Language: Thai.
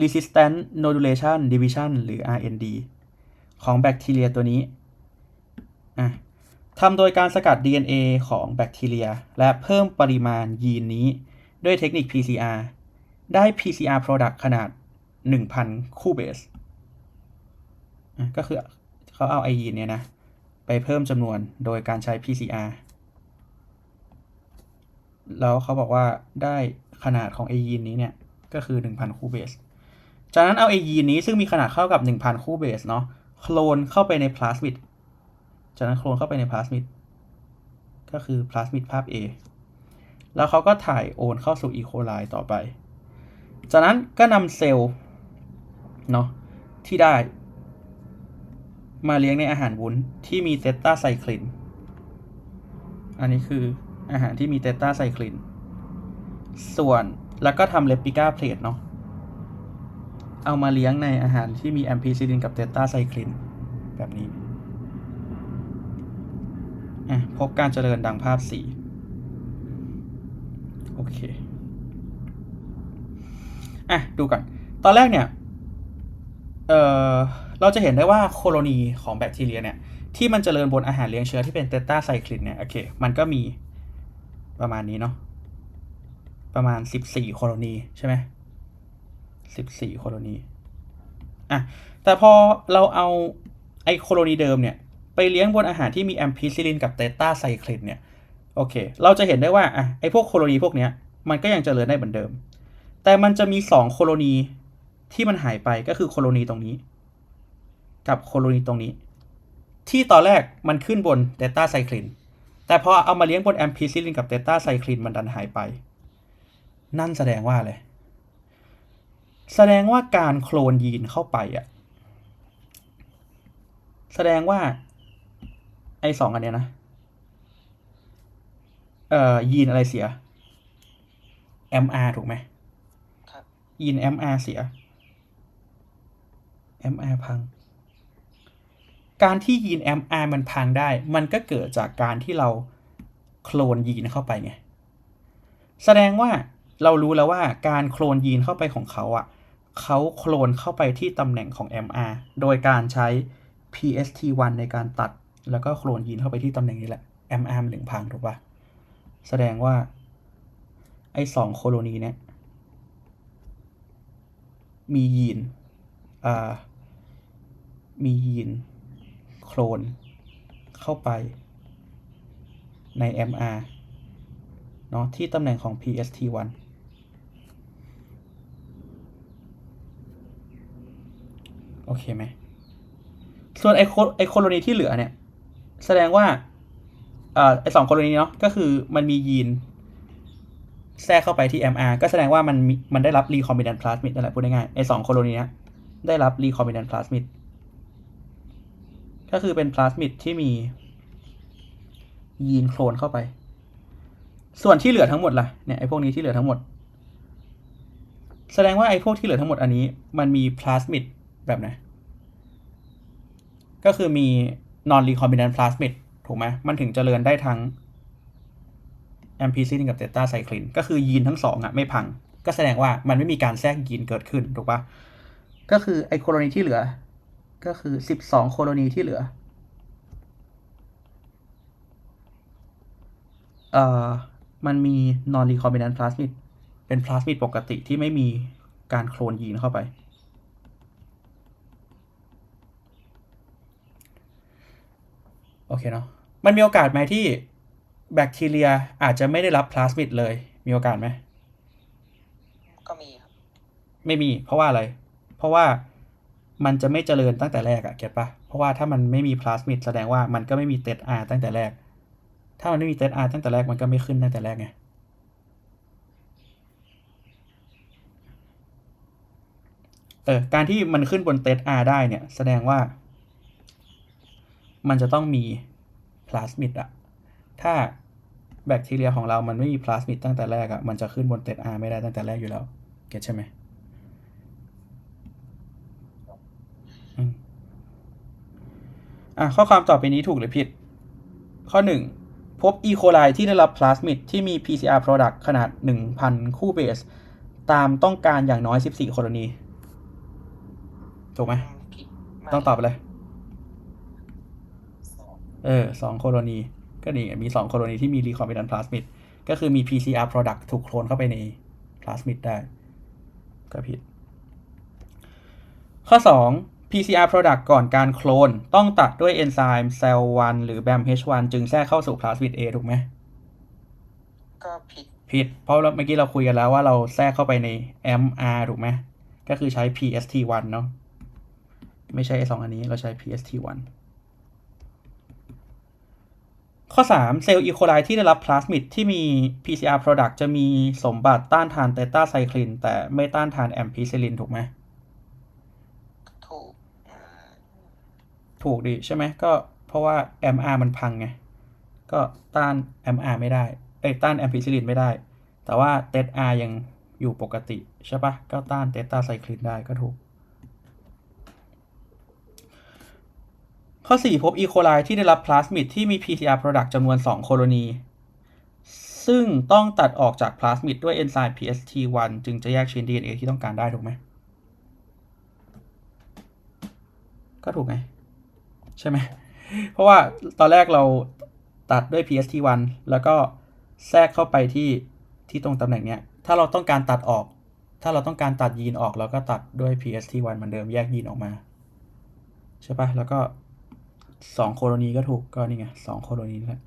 resistant nodulation division หรือ RND ของแบคทีเรียตัวนี้อะทำโดยการสกัด DNA ของแบคทีเรีย และเพิ่มปริมาณยีนนี้ ด้วยเทคนิค PCR ได้ PCR product ขนาด 1,000 คู่เบส ก็คือเขาเอาไอยีนเนี่ยนะ ไปเพิ่มจำนวนโดยการใช้ PCR แล้วเขาบอกว่าได้ขนาดของไอยีนนี้เนี่ย ก็คือ 1,000 คู่เบส จากนั้นเอาไอยีนนี้ซึ่งมีขนาดเท่ากับ 1,000 คู่เบสเนาะโคลนเข้าไปในพลาสมิดจากนั้นโคลนเข้าไปในพลาสมิดก็คือพลาสมิดภาพ A แล้วเขาก็ถ่ายโอนเข้าสู่อีโคไลต่อไป จากนั้นก็นำเซลล์เนาะที่ได้ มาเลี้ยงในอาหารวุ้นที่มีเตตาไซคลิน อันนี้คืออาหารที่มีเตตาไซคลิน ส่วนแล้วก็ทำเลปิก้าเพลทเนาะ เอามาเลี้ยงในอาหารที่มีแอมพีซิลินกับเตตาไซคลิน แบบนี้อะพบการเจริญดังภาพสีโอเคอะดูก่อน ตอนแรกเนี่ย เออเราจะเห็นได้ว่าโคโลนีของแบคทีเรียเนี่ย ที่มันเจริญบนอาหารเลี้ยงเชื้อที่เป็นเตต้าไซคลินเนี่ย โอเค มันก็มีประมาณนี้เนาะประมาณ 14 โคโลนีใช่ไหม 14โคโลนีอะแต่พอเราเอาไอโคโลนีเดิมเนี่ย ไปเลี้ยงบนอาหารที่มีแอมพิซิลินกับเตต้าไซคลินเนี่ยโอเค เราจะเห็นได้ว่าอะไอพวกโคโลนีพวกเนี้ยมันก็ยังเจริญได้เหมือนเดิม แต่มันจะมี 2 โคโลนีที่มันหายไปก็คือโคโลนีตรงนี้ กับโคโลนีตรงนี้ ที่ตอนแรกมันขึ้นบนเตต้าไซคลินแต่พอเอามาเลี้ยงบนแอมพิซิลินกับเตต้าไซคลินมันดันหายไป นั่นแสดงว่าอะไร แสดงว่าการโคลนยีนเข้าไปอะแสดงว่าไอ้สองอันเนี้ยนะ เอ่อ ยีนอะไรเสีย MR ถูกไหมครับ ยีน MR เสีย MR พัง การที่ยีน MR มันพังได้ มันก็เกิดจากการที่เราโคลนยีนเข้าไปไง แสดงว่าเรารู้แล้วว่าการโคลนยีนเข้าไปของเขาอะ่ะ เขาโคลนเข้าไปที่ตำแหน่งของ MR โดยการใช้ PST1 ในการตัด แล้วก็โคลนยีนเข้าไปที่ตำแหน่งนี้แหละ MR มันถึงพังถูกปะแสดงว่า ไอ้สองโคโลนีเนี่ย มียีนอ่ามียีนโคลนเข้าไปใน MR เนาะที่ตำแหน่งของ PST1 โอเคไหม ส่วนไอโคไอโคโลนีที่เหลือเนี่ย แสดงว่าอไอสองโคโลนีเนาะก็คือมันมียีนแทรกเข้าไปที่ MR ก็แสดงว่ามันมันได้รับ recombinant plasmid นั่นแหละพูดง่ายๆไอสองโคโลนีเนี้ยได้รับ recombinant plasmid ก็คือเป็นพลาสมิดที่มียีนโคลนเข้าไป ส่วนที่เหลือทั้งหมดล่ะเนี่ยไอพวกนี้ที่เหลือทั้งหมด แสดงว่าไอพวกที่เหลือทั้งหมดอันนี้ มันมีพลาสมิด แบบไหนก็คือมี non recombinant plasmid ถูกไหมมันถึงเจริญได้ทั้ง ampicillin กับ theta cyclin ก็คือยีนทั้งสองอะไม่พัง ก็แสดงว่ามันไม่มีการแทรกยีนเกิดขึ้น ถูกปะก็คือไอโคโลนีที่เหลือ ก็คือ12โคโลนีที่เหลือเอ่อมันมี non recombinant plasmid เป็นพลาสมิดปกติที่ไม่มีการโคลนยีนเข้าไป โอเคเนาะมันมีโอกาสไหมที่แบคทีเรียอาจจะไม่ได้รับพลาสมิดเลย มีโอกาสไหมก็มีครับ ไม่มี เพราะว่าอะไร เพราะว่ามันจะไม่เจริญตั้งแต่แรกอะเก็ตปะเพราะว่าถ้ามันไม่มีพลาสมิดแสดงว่ามันก็ไม่มีเตตอาตั้งแต่แรก ถ้ามันไม่มีเตตอาตั้งแต่แรกมันก็ไม่ขึ้นตั้งแต่แรกไงเออการที่มันขึ้นบนเตตอาได้เนี่ย แสดงว่า มันจะต้องมีพลาสมิดอะถ้าแบคทีเรียของเรามันไม่มีพลาสมิดตั้งแต่แรกอะมันจะขึ้นบนเตตอาไม่ได้ตั้งแต่แรกอยู่แล้ว เก็ตใช่ไหมอืมอะข้อความต่อไปนี้ถูกหรือผิด ข้อ 1 พบอีโคไลที่ได้รับพลาสมิดที่มี PCR product ขนาด 1,000 คู่เบส ตามต้องการอย่างน้อย 14 โคโลนี ถูกไหมอืมผิดไม่ต้องตอบไปเลยสอง เออสองโคโลนีก็นี่ไงมีสองโคโลนีที่มีรีคอมบินันพลาสมิดก็คือมี PCR product ถูกโคลนเข้าไปในพลาสมิดได้ ก็ผิด ข้อ 2 PCR product ก่อนการโคลน ต้องตัดด้วยเอนไซม์ cell1 หรือ BAM-H1 จึงแทรกเข้าสู่พลาสมิด A ถูกไหมก็ผิด ผิด เพราะเราเมื่อกี้เราคุยกันแล้วว่าเราแทรกเข้าไปใน MR ถูกไหม ก็คือใช้ PST1 เนาะไม่ใช่ไอ้สองอันนี้เราใช้ PST1 ข้อ 3 เซลล์อีโคไลที่ได้รับพลาสมิดที่มี PCR product จะมีสมบัติต้านทานเตต้าไซคลิน แต่ไม่ต้านทานแอมพิซิลินถูกไหมถูกอืมถูกดิใช่ไหมก็เพราะว่า MR มันพังไง ก็ต้าน MR ไม่ได้เอ้ยต้านแอมพิซิลินไม่ได้ แต่ว่าเตต R ยังอยู่ปกติ ใช่ปะก็ต้านเตต้าไซคลินได้ก็ถูก ข้อ 4 พบอีโคไลที่ได้รับพลาสมิดที่มี PCR product จำนวน 2 โคโลนี ซึ่งต้องตัดออกจากพลาสมิดด้วยเอนไซม์ PST1 จึงจะแยกชิ้น DNA ที่ต้องการได้ถูกไหม ก็ถูกไง ใช่ไหม เพราะว่าตอนแรกเราตัดด้วย PST1 แล้วก็แทรกเข้าไปที่ที่ตรงตำแหน่งเนี้ย ถ้าเราต้องการตัดออก ถ้าเราต้องการตัดยีนออก เราก็ตัดด้วย PST1 เหมือนเดิมแยกยีนออกมา ใช่ปะแล้วก็ สองโคโลนีก็ถูกก็นี่ไงสองโคโลนีนี่แหละ